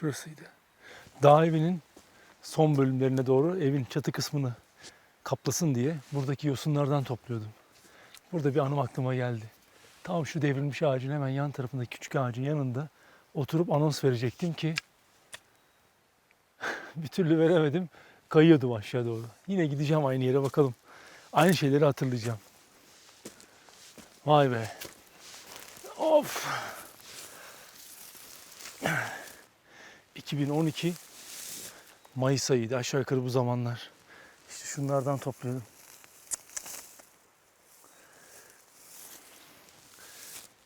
Şurasıydı. Dağ evinin son bölümlerine doğru evin çatı kısmını kaplasın diye buradaki yosunlardan topluyordum. Burada bir anım aklıma geldi. Tam şu devrilmiş ağacın hemen yan tarafındaki küçük ağacın yanında oturup anons verecektim ki bir türlü veremedim. Kayıyordum aşağı doğru. Yine gideceğim aynı yere bakalım. Aynı şeyleri hatırlayacağım. Vay be. Of. 2012 Mayıs ayıydı aşağı yukarı bu zamanlar. İşte şunlardan topluyordum.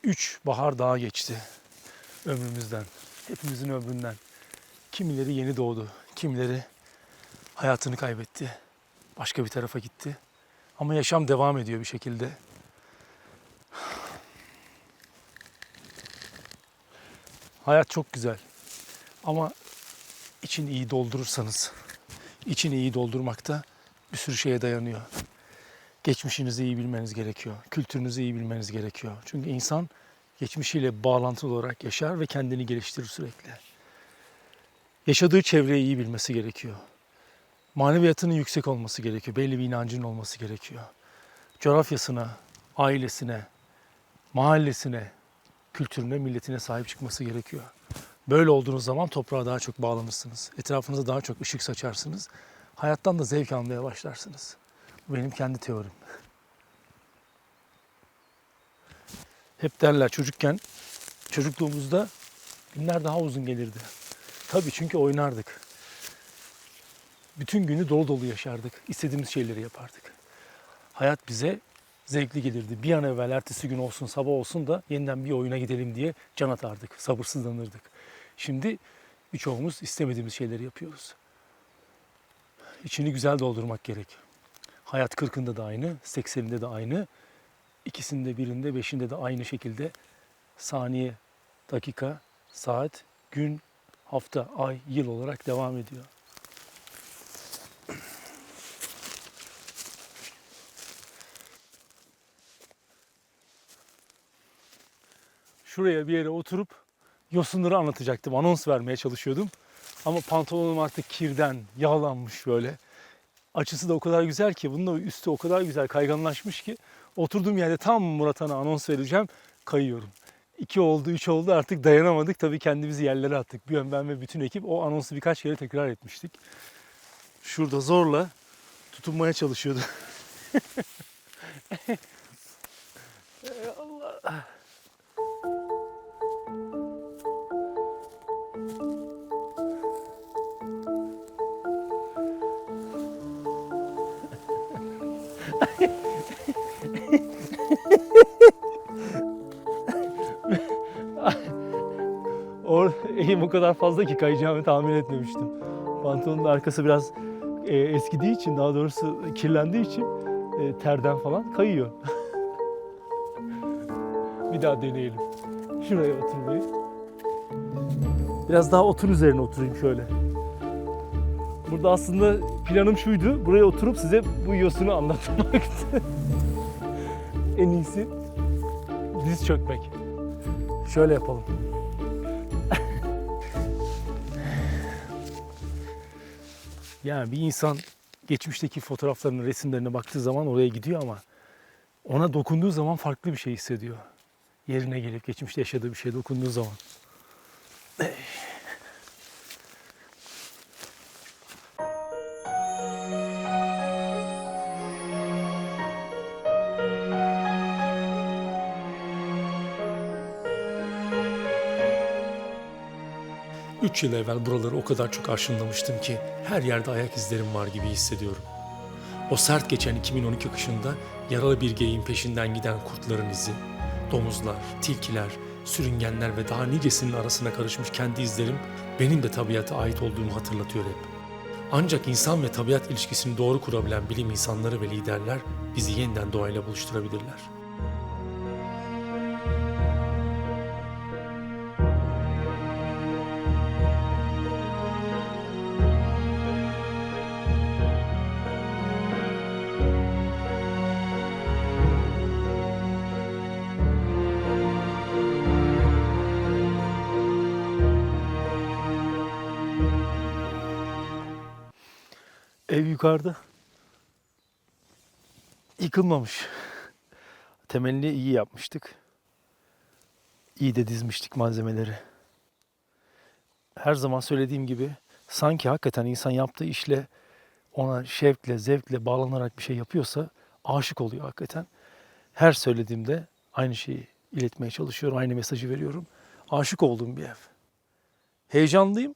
Üç bahar daha geçti ömrümüzden. Hepimizin ömründen. Kimileri yeni doğdu, kimileri hayatını kaybetti. Başka bir tarafa gitti. Ama yaşam devam ediyor bir şekilde. Hayat çok güzel. Ama içini iyi doldurursanız, içini iyi doldurmakta bir sürü şeye dayanıyor. Geçmişinizi iyi bilmeniz gerekiyor. Kültürünüzü iyi bilmeniz gerekiyor. Çünkü insan geçmişiyle bağlantılı olarak yaşar ve kendini geliştirir sürekli. Yaşadığı çevreyi iyi bilmesi gerekiyor. Maneviyatının yüksek olması gerekiyor. Belli bir inancının olması gerekiyor. Coğrafyasına, ailesine, mahallesine, kültürüne, milletine sahip çıkması gerekiyor. Böyle olduğunuz zaman toprağa daha çok bağlanırsınız. Etrafınıza daha çok ışık saçarsınız. Hayattan da zevk almaya başlarsınız. Bu benim kendi teorim. Hep derler çocukken, çocukluğumuzda günler daha uzun gelirdi. Tabii çünkü oynardık. Bütün günü dolu dolu yaşardık. İstediğimiz şeyleri yapardık. Hayat bize zevkli gelirdi. Bir an evvel ertesi gün olsun, sabah olsun da yeniden bir oyuna gidelim diye can atardık. Sabırsızlanırdık. Şimdi birçoğumuz istemediğimiz şeyleri yapıyoruz. İçini güzel doldurmak gerek. Hayat 40'ında da aynı, 80'inde de aynı. İkisinde, birinde, beşinde de aynı şekilde saniye, dakika, saat, gün, hafta, ay, yıl olarak devam ediyor. Şuraya bir yere oturup yosunları anlatacaktım. Anons vermeye çalışıyordum. Ama pantolonum artık kirden, yağlanmış böyle. Açısı da o kadar güzel ki, bunun da üstü o kadar güzel kayganlaşmış ki oturduğum yerde tam Murat Han'a anons vereceğim, kayıyorum. İki oldu, üç oldu artık dayanamadık. Tabii kendimizi yerlere attık. Bir ben ve bütün ekip o anonsu birkaç kere tekrar etmiştik. Şurada zorla tutunmaya çalışıyordu. Ey Allah. Or eğim o kadar fazla ki kayacağımı tahmin etmemiştim. Pantolonun arkası biraz e, eskidiği için, daha doğrusu kirlendiği için e, terden falan kayıyor. bir daha deneyelim. Şuraya oturmayı. Biraz daha otur üzerine oturayım şöyle. Burada aslında planım şuydu. Buraya oturup size bu yosunu anlatmaktı. en iyisi diz çökmek. Şöyle yapalım. Yani bir insan geçmişteki fotoğraflarına, resimlerine baktığı zaman oraya gidiyor ama ona dokunduğu zaman farklı bir şey hissediyor. Yerine gelip geçmişte yaşadığı bir şeye dokunduğu zaman. Üç yıl evvel buraları o kadar çok arşınlamıştım ki her yerde ayak izlerim var gibi hissediyorum. O sert geçen 2012 kışında yaralı bir geyiğin peşinden giden kurtların izi, domuzlar, tilkiler, sürüngenler ve daha nicesinin arasına karışmış kendi izlerim benim de tabiata ait olduğumu hatırlatıyor hep. Ancak insan ve tabiat ilişkisini doğru kurabilen bilim insanları ve liderler bizi yeniden doğayla buluşturabilirler. Ev yukarıda. Yıkılmamış. Temelini iyi yapmıştık. İyi de dizmiştik malzemeleri. Her zaman söylediğim gibi sanki hakikaten insan yaptığı işle ona şevkle, zevkle bağlanarak bir şey yapıyorsa aşık oluyor hakikaten. Her söylediğimde aynı şeyi iletmeye çalışıyorum, aynı mesajı veriyorum. Aşık olduğum bir ev. Heyecanlıyım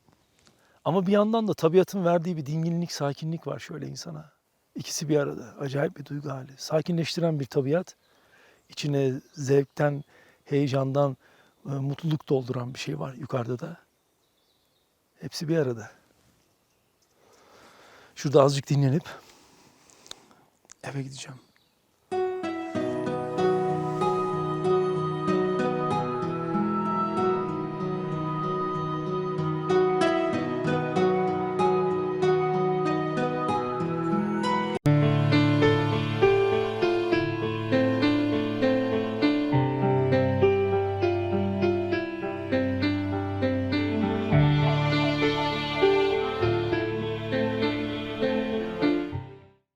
ama bir yandan da tabiatın verdiği bir dinginlik, sakinlik var şöyle insana. İkisi bir arada. Acayip bir duygu hali. Sakinleştiren bir tabiat. içine zevkten, heyecandan, e, mutluluk dolduran bir şey var yukarıda da. Hepsi bir arada. Şurada azıcık dinlenip eve gideceğim.